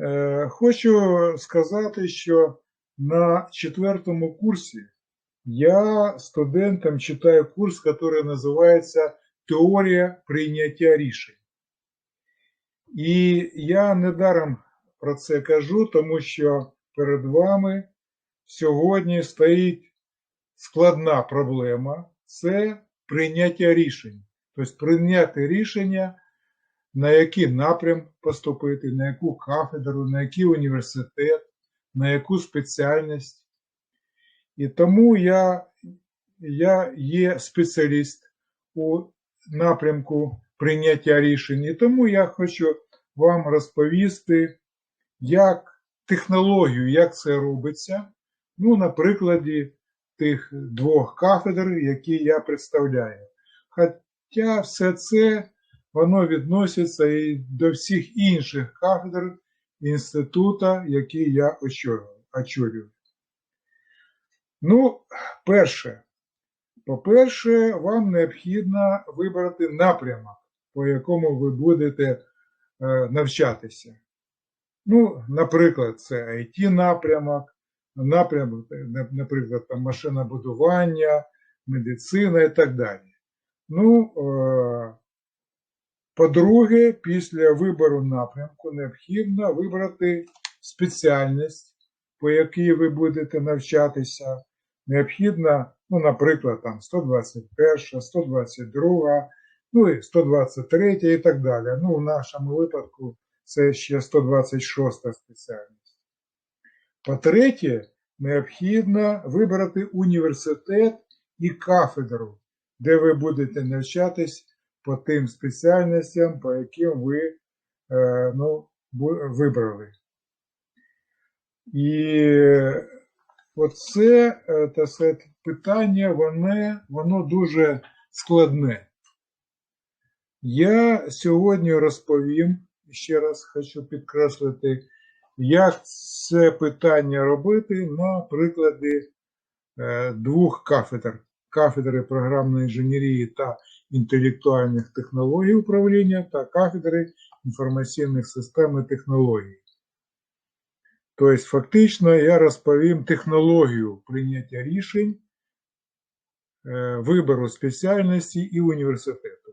Е, Хочу сказати, що на четвертому курсі я студентам читаю курс, який називається Теорія прийняття рішень. І я недаром про це кажу, тому що перед вами сьогодні стоїть складна проблема це прийняття рішень. Тобто прийняти рішення, на який напрям поступити, на яку кафедру, на який університет, на яку спеціальність. І тому я, я є спеціаліст у напрямку прийняття рішень. І тому я хочу вам розповісти, як технологію, як це робиться, ну, на прикладі тих двох кафедр, які я представляю. Хоча все це воно відноситься і до всіх інших кафедр інститута, які я очолюю. Ну, перше, по-перше, вам необхідно вибрати напрямок, по якому ви будете е, навчатися. Ну, наприклад, це it напрямок, напрямок, наприклад, там машинобудування, медицина і так далі. Ну, е, по-друге, після вибору напрямку необхідно вибрати спеціальність, по якій ви будете навчатися. Необхідно, ну, наприклад, там 121, 122, ну і 123 і так далі. Ну, в нашому випадку це ще 126 спеціальність. По-третє, необхідно вибрати університет і кафедру, де ви будете навчатись по тим спеціальностям, по яким ви е, ну, вибрали. І оце так сказати, питання, воно, воно дуже складне. Я сьогодні розповім, ще раз хочу підкреслити, як це питання робити на прикладі е, двох кафедр кафедри програмної інженерії та інтелектуальних технологій управління та кафедри інформаційних систем і технологій. Тобто, фактично, я розповім технологію прийняття рішень, е, вибору спеціальності і університету.